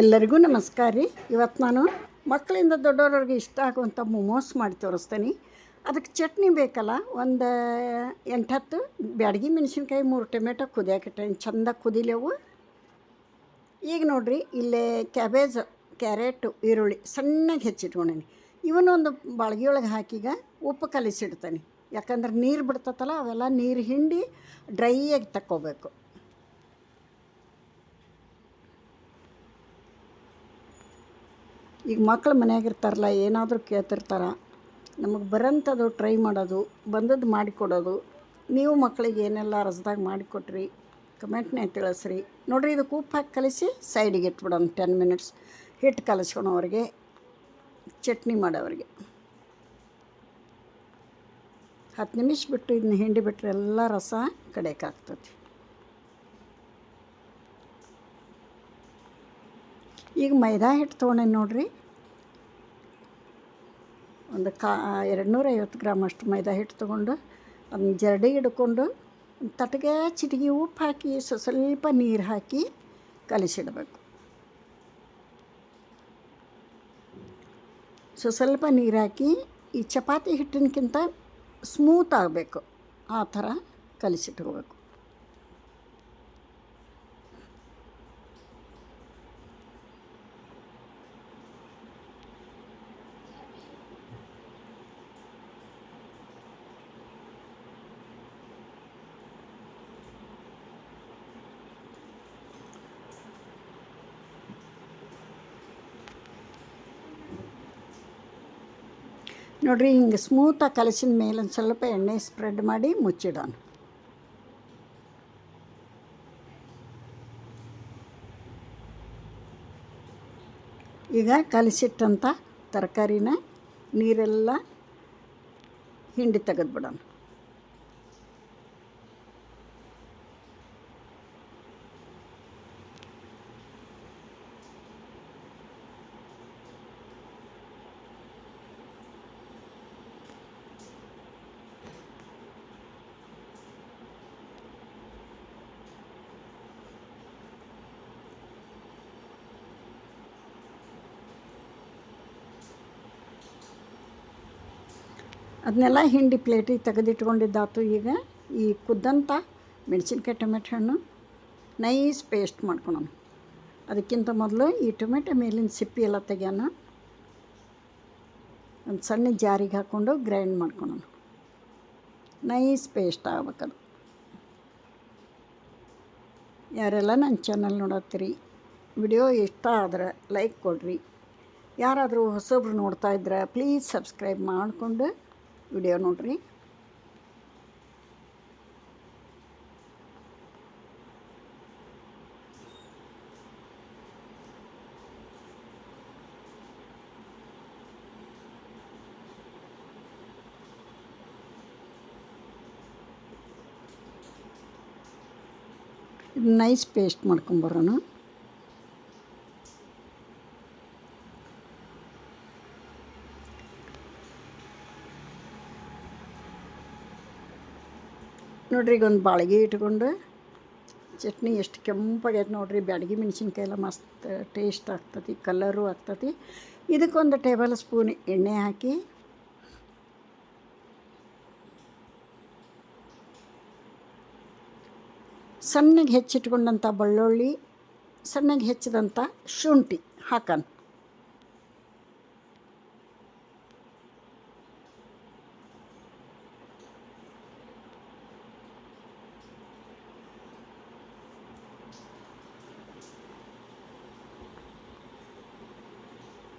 ಎಲ್ಲರಿಗೂ ನಮಸ್ಕಾರ ರೀ. ಇವತ್ತು ನಾನು ಮಕ್ಕಳಿಂದ ದೊಡ್ಡವ್ರವ್ರಿಗೆ ಇಷ್ಟ ಆಗುವಂಥ ಮೊಮೋಸ್ ಮಾಡಿ ತೋರಿಸ್ತೀನಿ. ಅದಕ್ಕೆ ಚಟ್ನಿ ಬೇಕಲ್ಲ, ಒಂದು ಎಂಟು ಹತ್ತು ಬ್ಯಾಡಗಿ ಮೆಣಸಿನ್ಕಾಯಿ, ಮೂರು ಟೊಮೆಟೊ ಕುದಿಯಾಕಿಟ್ಟೇನಿ ಚಂದ ಕುದಿಲೆವು. ಈಗ ನೋಡಿರಿ, ಇಲ್ಲೇ ಕ್ಯಾಬೇಜ್, ಕ್ಯಾರೆಟು, ಈರುಳ್ಳಿ ಸಣ್ಣಗೆ ಹೆಚ್ಚಿಟ್ಕೊಂಡೇನಿ. ಇವನ್ನೊಂದು ಬಾಳ್ಗಿ ಒಳಗೆ ಹಾಕೀಗ ಉಪ್ಪು ಕಲಿಸಿಡ್ತೇನೆ. ಯಾಕಂದ್ರೆ ನೀರು ಬಿಡ್ತತಲ್ಲ, ಅವೆಲ್ಲ ನೀರು ಹಿಂಡಿ ಡ್ರೈಯಾಗಿ ತಕ್ಕೋಬೇಕು. ಈಗ ಮಕ್ಳು ಮನ್ಯಾಗಿರ್ತಾರಲ್ಲ ಏನಾದರೂ ಕೇಳ್ತಿರ್ತಾರೆ, ನಮಗೆ ಬರೋಂಥದ್ದು ಟ್ರೈ ಮಾಡೋದು, ಬಂದದ್ದು ಮಾಡಿಕೊಡೋದು ನೀವು ಮಕ್ಕಳಿಗೆ ಏನೆಲ್ಲ ರಸದಾಗ ಮಾಡಿಕೊಟ್ರಿ ಕಮೆಂಟ್ನೇ ತಿಳಿಸ್ರಿ. ನೋಡಿರಿ, ಇದು ಕೂಪ್ ಹಾಕಿ ಕಲಿಸಿ ಸೈಡಿಗೆ ಇಟ್ಬಿಡೋಣ ಟೆನ್ ಮಿನಿಟ್ಸ್ ಹಿಟ್ಟು ಕಲಿಸ್ಕೊಳೋರಿಗೆ ಚಟ್ನಿ ಮಾಡೋವ್ರಿಗೆ ಹತ್ತು ನಿಮಿಷ ಬಿಟ್ಟು ಇದನ್ನ ಹಿಂಡಿ ಬಿಟ್ಟರೆ ಎಲ್ಲ ರಸ ಕಡೆಗೆ ಈಗ ಮೈದಾ ಹಿಟ್ಟು ತೊಗೊಂಡೇನಿ ನೋಡಿರಿ? ಒಂದು ಕಾ ಎರಡು ನೂರೈವತ್ತು ಗ್ರಾಮ್ ಅಷ್ಟು ಮೈದಾ ಹಿಟ್ಟು ತೊಗೊಂಡು ಅದನ್ನ ಜರಡಿ ಹಿಡ್ಕೊಂಡು ತಟಗೆ ಚಿಟಿಗೆ ಉಪ್ಪು ಹಾಕಿ ಸ್ವ- ಸ್ವಲ್ಪ ನೀರು ಹಾಕಿ ಕಲಸಿಡಬೇಕು. ಸ್ವಲ್ಪ ನೀರು ಹಾಕಿ ಈ ಚಪಾತಿ ಹಿಟ್ಟಿನಕ್ಕಿಂತ ಸ್ಮೂತ್ ಆಗಬೇಕು. ಆ ಥರ ಕಲಿಸಿಟ್ಕೋಬೇಕು. ನೋಡ್ರಿ, ಹಿಂಗೆ ಸ್ಮೂತಾಗಿ ಕಲಸಿದ ಮೇಲೆ ಒಂದು ಸ್ವಲ್ಪ ಎಣ್ಣೆ ಸ್ಪ್ರೆಡ್ ಮಾಡಿ ಮುಚ್ಚಿಡೋಣ. ಈಗ ಕಲಸಿಟ್ಟಂಥ ತರಕಾರಿನ ನೀರೆಲ್ಲ ಹಿಂಡಿ ತೆಗೆದ್ಬಿಡೋಣ. ಅದನ್ನೆಲ್ಲ ಹಿಂಡಿ ಪ್ಲೇಟಿಗೆ ತೆಗೆದಿಟ್ಕೊಂಡಿದ್ದಾತು ಈಗ. ಈ ಕುದ್ದಂಥ ಮೆಣಸಿನ್ಕಾಯಿ ಟೊಮೆಟೊ ಹಣ್ಣು ನೈಸ್ ಪೇಸ್ಟ್ ಮಾಡ್ಕೊಳೋಣ. ಅದಕ್ಕಿಂತ ಮೊದಲು ಈ ಟೊಮೆಟೊ ಮೇಲಿನ ಸಿಪ್ಪಿ ಎಲ್ಲ ತೆಗಿಯೋಣ. ಒಂದು ಸಣ್ಣ ಜಾರಿಗೆ ಹಾಕ್ಕೊಂಡು ಗ್ರೈಂಡ್ ಮಾಡ್ಕೊಳೋಣ. ನೈಸ್ ಪೇಸ್ಟ್ ಆಗ್ಬೇಕದು. ಯಾರೆಲ್ಲ ನನ್ನ ಚಾನಲ್ ನೋಡತ್ತೀರಿ, ವಿಡಿಯೋ ಇಷ್ಟ ಆದ್ರೆ ಲೈಕ್ ಕೊಡ್ರಿ. ಯಾರಾದರೂ ಹೊಸಬ್ರು ನೋಡ್ತಾ ಇದ್ರೆ ಪ್ಲೀಸ್ ಸಬ್ಸ್ಕ್ರೈಬ್ ಮಾಡಿಕೊಂಡು ವಿಡಿಯೋ ನೋಡ್ರಿ. ನೈಸ್ ಪೇಸ್ಟ್ ಮಾಡ್ಕೊಂಬರೋಣ ನೋಡ್ರಿ ಈಗ ಒಂದು ಬಾಳಿಗೆ ಇಟ್ಕೊಂಡು ಚಟ್ನಿ ಎಷ್ಟು ಕೆಂಪಾಗೈತೆ ನೋಡ್ರಿ. ಬ್ಯಾಡಗಿ ಮೆಣಸಿನ್ಕಾಯಿ ಎಲ್ಲ ಮಸ್ತ್ ಟೇಸ್ಟ್ ಆಗ್ತತಿ ಕಲರು ಆಗ್ತತಿ. ಇದಕ್ಕೊಂದು ಟೇಬಲ್ ಸ್ಪೂನ್ ಎಣ್ಣೆ ಹಾಕಿ ಸಣ್ಣಗೆ ಹೆಚ್ಚಿಟ್ಕೊಂಡಂಥ ಬೆಳ್ಳುಳ್ಳಿ, ಸಣ್ಣಗೆ ಹೆಚ್ಚಿದಂಥ ಶುಂಠಿ ಹಾಕೋಣ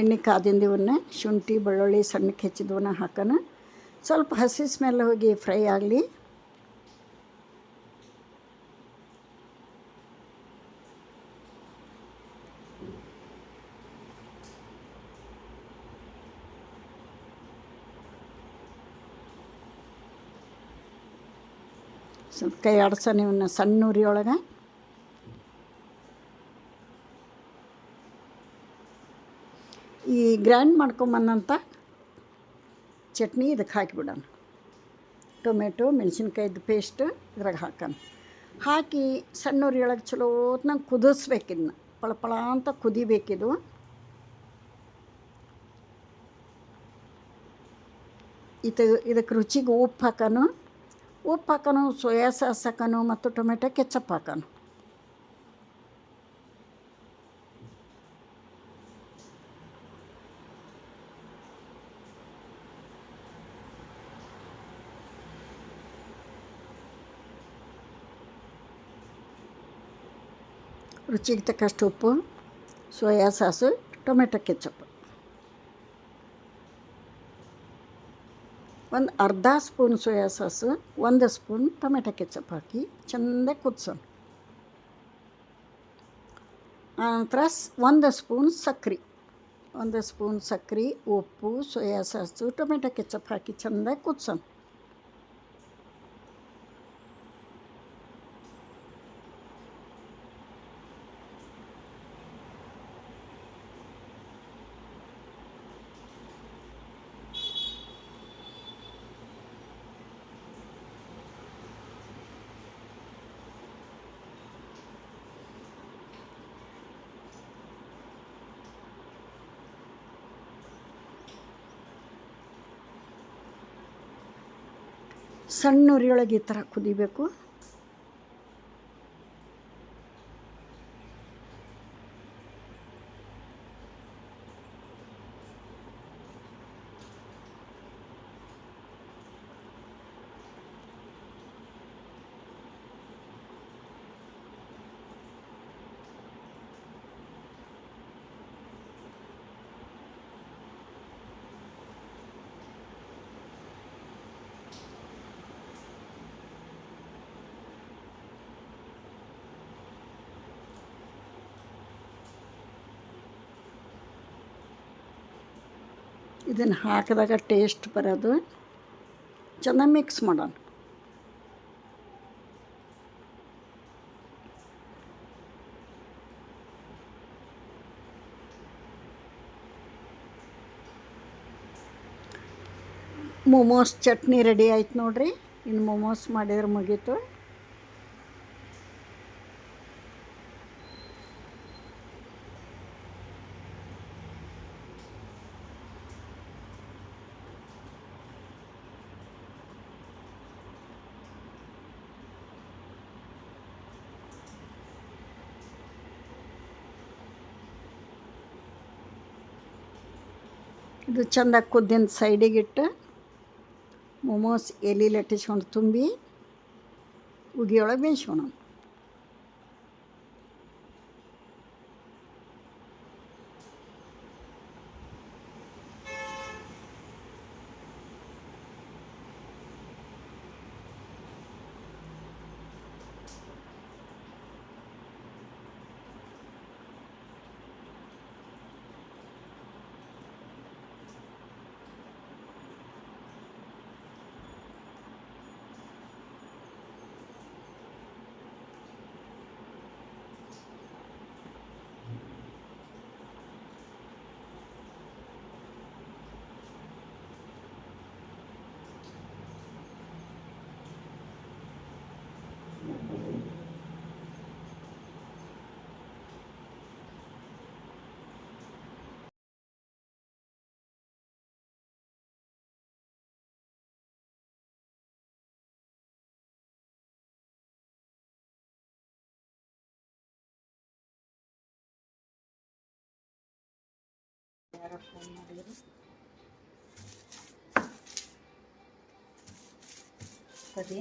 ಎಣ್ಣೆ ಕಾದಿಂದಿವನ್ನ, ಶುಂಠಿ, ಬೆಳ್ಳುಳ್ಳಿ ಸಣ್ಣಕ್ಕೆ ಹೆಚ್ಚಿದವನ್ನ ಹಾಕೋಣ ಸ್ವಲ್ಪ ಹಸಿ ಸ್ಮೆಲ್ ಹೋಗಿ ಫ್ರೈ ಆಗಲಿ. ಸ್ವಲ್ಪ ಕೈ ಆಡ್ಸೋಣ ಇವನ್ನ ಸಣ್ಣ ಉರಿ ಈ ಗ್ರ್ಯಾಂಡ್ ಮಾಡ್ಕೊಂಬಂದಂಥ ಚಟ್ನಿ ಇದಕ್ಕೆ ಹಾಕಿಬಿಡೋಣ. ಟೊಮೆಟೊ, ಮೆಣಸಿನ್ಕಾಯ್ದು ಪೇಸ್ಟ್ ಇದ್ರಾಗ ಹಾಕೋಣ. ಹಾಕಿ ಸಣ್ಣ ಉರಿಯೊಳಗೆ ಚಲೋ ನಂಗೆ ಕುದಿಸ್ಬೇಕು ಇದನ್ನ ಪಳಪಳ ಅಂತ ಕುದಿಬೇಕಿದು ಇದು. ಇದಕ್ಕೆ ರುಚಿಗೆ ಉಪ್ಪು ಹಾಕೋನು ಉಪ್ಪು ಹಾಕೋನು ಸೋಯಾ ಸಾಸ್ ಹಾಕೋನು ಮತ್ತು ಟೊಮೆಟೊ ಕೆಚಪ್ ಹಾಕೋನು ರುಚಿಗೆ ತಕ್ಕಷ್ಟು ಉಪ್ಪು, ಸೋಯಾ ಸಾಸು, ಟೊಮೆಟೊ ಕೆಚಪ್. ಒಂದು ಅರ್ಧ ಸ್ಪೂನ್ ಸೋಯಾ ಸಾಸು, ಒಂದು ಸ್ಪೂನ್ ಟೊಮೆಟೊ ಕೆಚಪ್ ಹಾಕಿ ಚೆಂದ ಕುದಿಸೋಣ. ಆನಂತರ ಒಂದು ಸ್ಪೂನ್ ಸಕ್ರೆ. ಒಂದು ಸ್ಪೂನ್ ಸಕ್ರೆ, ಉಪ್ಪು, ಸೋಯಾ ಸಾಸು, ಟೊಮೆಟೊ ಕೆಚಪ್ ಹಾಕಿ ಚೆಂದ ಕುದಿಸೋಣ. ಸಣ್ಣ ಉರಿಯೊಳಗೆ ಈ ಥರ ಕುದಿಬೇಕು. ಇದನ್ನು ಹಾಕಿದಾಗ ಟೇಸ್ಟ್ ಬರೋದು. ಚೆನ್ನಾಗಿ ಮಿಕ್ಸ್ ಮಾಡೋಣ. ಮೋಮೋಸ್ ಚಟ್ನಿ ರೆಡಿ ಆಯ್ತು ನೋಡ್ರಿ. ಇನ್ನು ಮೋಮೋಸ್ ಮಾಡಿದ್ರೆ ಮುಗೀತು. ಇದು ಚೆಂದ ಕುದ್ದಿನ ಸೈಡಿಗಿಟ್ಟು ಮೋಮೋಸ್ ಎಲೆ ಲಟ್ಟಿಸ್ಕೊಂಡು ತುಂಬಿ ಉಗಿಯೊಳಗೆ ಬೇಯಿಸೋಣ ಯಾರೋ ಫೋನ್ ಮಾಡಿದ್ರು. ಸರಿ.